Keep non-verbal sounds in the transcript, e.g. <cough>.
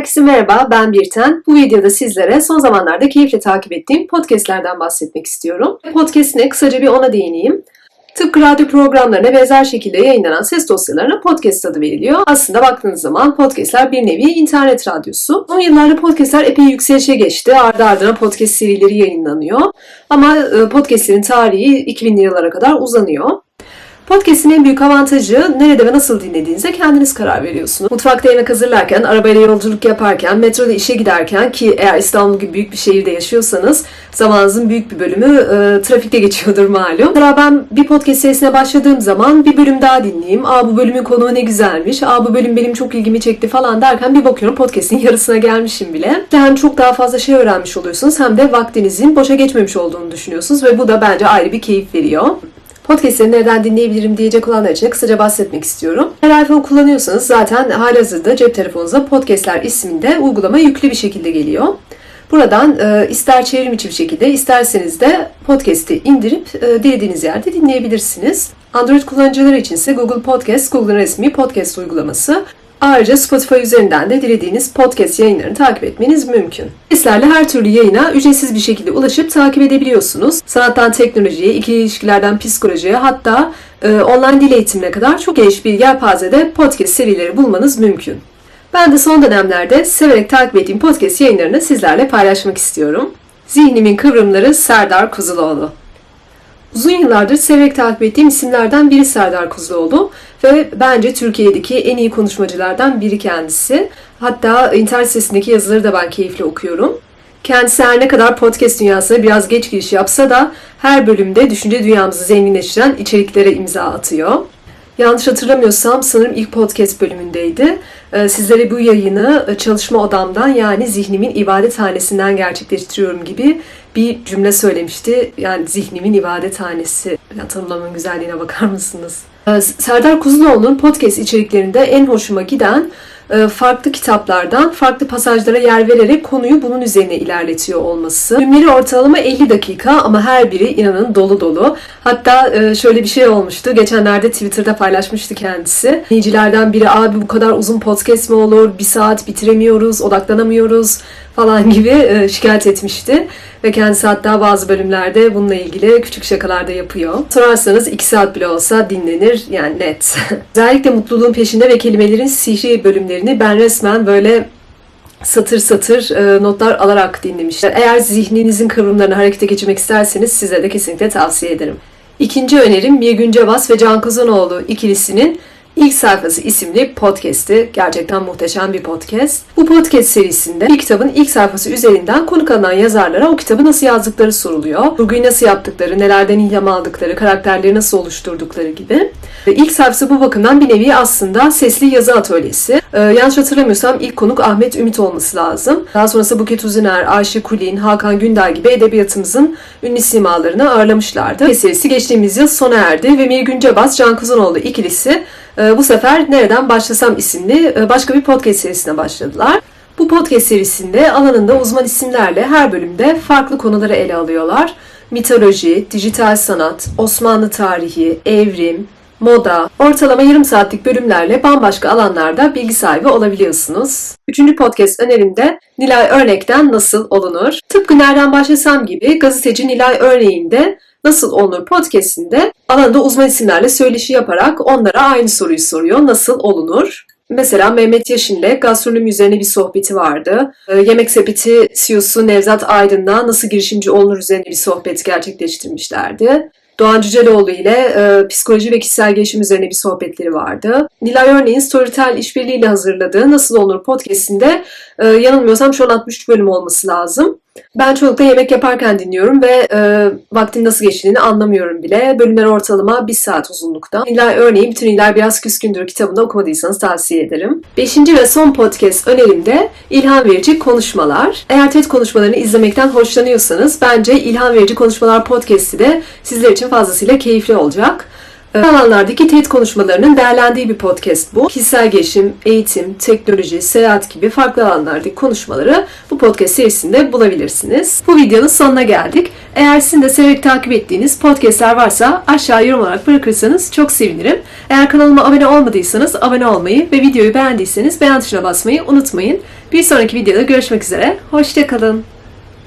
Herkese merhaba, ben Birten. Bu videoda sizlere son zamanlarda keyifle takip ettiğim podcastlerden bahsetmek istiyorum. Podcast'ine kısaca bir ona değineyim. Tıpkı radyo programlarına benzer şekilde yayınlanan ses dosyalarına podcast adı veriliyor. Aslında baktığınız zaman podcastler bir nevi internet radyosu. Son yıllarda podcastler epey yükselişe geçti. Ardı ardına podcast serileri yayınlanıyor. Ama e, podcastlerin tarihi 2000'li yıllara kadar uzanıyor. Podcast'in en büyük avantajı nerede ve nasıl dinlediğinize kendiniz karar veriyorsunuz. Mutfakta yemek hazırlarken, arabayla yolculuk yaparken, metroda işe giderken ki eğer İstanbul gibi büyük bir şehirde yaşıyorsanız zamanınızın büyük bir bölümü e, trafikte geçiyordur malum. Mesela ben bir podcast serisine başladığım zaman bir bölüm daha dinleyeyim. Aa bu bölümün konuğu ne güzelmiş. Aa bu bölüm benim çok ilgimi çekti falan derken bir bakıyorum podcast'in <laughs> yarısına gelmişim bile. Hem çok daha fazla şey öğrenmiş oluyorsunuz hem de vaktinizin boşa geçmemiş olduğunu düşünüyorsunuz ve bu da bence ayrı bir keyif veriyor. Podcast'leri nereden dinleyebilirim diyecek olanlar için kısaca bahsetmek istiyorum. Eğer iPhone kullanıyorsanız zaten halihazırda cep telefonunuza Podcast'ler isminde uygulama yüklü bir şekilde geliyor. Buradan e, ister çevrim içi bir şekilde isterseniz de podcast'i indirip e, dilediğiniz yerde dinleyebilirsiniz. Android kullanıcıları için ise Google Podcast, Google'ın resmi podcast uygulaması. Ayrıca Spotify üzerinden de dilediğiniz podcast yayınlarını takip etmeniz mümkün. Podcastlerle her türlü yayına ücretsiz bir şekilde ulaşıp takip edebiliyorsunuz. Sanattan teknolojiye, ikili ilişkilerden psikolojiye hatta e, online dil eğitimine kadar çok geniş bir yelpazede podcast serileri bulmanız mümkün. Ben de son dönemlerde severek takip ettiğim podcast yayınlarını sizlerle paylaşmak istiyorum. Zihnimin Kıvrımları Serdar Kuzuloğlu Uzun yıllardır severek takip ettiğim isimlerden biri Serdar Kuzuloğlu ve bence Türkiye'deki en iyi konuşmacılardan biri kendisi. Hatta internet sitesindeki yazıları da ben keyifle okuyorum. Kendisi her ne kadar podcast dünyasına biraz geç giriş yapsa da her bölümde düşünce dünyamızı zenginleştiren içeriklere imza atıyor. Yanlış hatırlamıyorsam sanırım ilk podcast bölümündeydi. Ee, sizlere bu yayını e, çalışma odamdan yani zihnimin ibadethanesinden gerçekleştiriyorum gibi bir cümle söylemişti. Yani zihnimin ibadethanesi. Yani tanımlamanın güzelliğine bakar mısınız? Ee, Serdar Kuzuloğlu'nun podcast içeriklerinde en hoşuma giden farklı kitaplardan farklı pasajlara yer vererek konuyu bunun üzerine ilerletiyor olması. Bölümleri ortalama 50 dakika ama her biri inanın dolu dolu. Hatta e, şöyle bir şey olmuştu. Geçenlerde Twitter'da paylaşmıştı kendisi. Dinleyicilerden biri abi bu kadar uzun podcast mi olur? Bir saat bitiremiyoruz, odaklanamıyoruz falan gibi e, şikayet etmişti. Ve kendisi hatta bazı bölümlerde bununla ilgili küçük şakalar da yapıyor. Sorarsanız 2 saat bile olsa dinlenir yani net. <laughs> Özellikle mutluluğun peşinde ve kelimelerin sihri bölümlerini ben resmen böyle satır satır e, notlar alarak dinlemişler. Eğer zihninizin kıvrımlarını harekete geçirmek isterseniz size de kesinlikle tavsiye ederim. İkinci önerim Mirgün Cevaz ve Can Kazanoğlu ikilisinin İlk Sayfası isimli podcast'i. Gerçekten muhteşem bir podcast. Bu podcast serisinde bir kitabın ilk sayfası üzerinden konuk alınan yazarlara o kitabı nasıl yazdıkları soruluyor. Kurguyu nasıl yaptıkları, nelerden ilham aldıkları, karakterleri nasıl oluşturdukları gibi. Ve ilk sayfası bu bakımdan bir nevi aslında sesli yazı atölyesi. Ee, yanlış hatırlamıyorsam ilk konuk Ahmet Ümit olması lazım. Daha sonrası Buket Uzuner, Ayşe Kulin, Hakan Gündar gibi edebiyatımızın ünlü simalarını ağırlamışlardı. Podcast serisi geçtiğimiz yıl sona erdi ve Mirgün Cebaz, Can Kızanoğlu ikilisi ee, bu sefer Nereden Başlasam isimli e, başka bir podcast serisine başladılar. Bu podcast serisinde alanında uzman isimlerle her bölümde farklı konuları ele alıyorlar. Mitoloji, dijital sanat, Osmanlı tarihi, evrim, moda, ortalama yarım saatlik bölümlerle bambaşka alanlarda bilgi sahibi olabiliyorsunuz. Üçüncü podcast önerimde Nilay Örnek'ten Nasıl Olunur? Tıpkı Nereden Başlasam gibi gazeteci Nilay Örnek'in de Nasıl Olunur podcastinde alanda uzman isimlerle söyleşi yaparak onlara aynı soruyu soruyor. Nasıl olunur? Mesela Mehmet Yaşin'le gastronomi üzerine bir sohbeti vardı. Ee, Yemek Sepeti CEO'su Nevzat Aydın'la nasıl girişimci olunur üzerine bir sohbet gerçekleştirmişlerdi. Doğan Cüceloğlu ile e, psikoloji ve kişisel gelişim üzerine bir sohbetleri vardı. Nilay Örneğin Storytel işbirliğiyle hazırladığı Nasıl Olunur podcastinde e, yanılmıyorsam şu an 63 bölüm olması lazım. Ben çoğunlukla yemek yaparken dinliyorum ve e, vaktin nasıl geçtiğini anlamıyorum bile. Bölümler ortalama bir saat uzunlukta. Nilay örneğin Bütün İller Biraz Küskündür kitabını okumadıysanız tavsiye ederim. Beşinci ve son podcast önerimde ilham verici konuşmalar. Eğer TED konuşmalarını izlemekten hoşlanıyorsanız bence ilham verici konuşmalar podcast'i de sizler için fazlasıyla keyifli olacak. Alanlardaki TED konuşmalarının değerlendiği bir podcast bu. Kişisel gelişim, eğitim, teknoloji, seyahat gibi farklı alanlardaki konuşmaları bu podcast serisinde bulabilirsiniz. Bu videonun sonuna geldik. Eğer sizin de severek takip ettiğiniz podcastler varsa aşağı yorum olarak bırakırsanız çok sevinirim. Eğer kanalıma abone olmadıysanız abone olmayı ve videoyu beğendiyseniz beğen tuşuna basmayı unutmayın. Bir sonraki videoda görüşmek üzere. Hoşçakalın.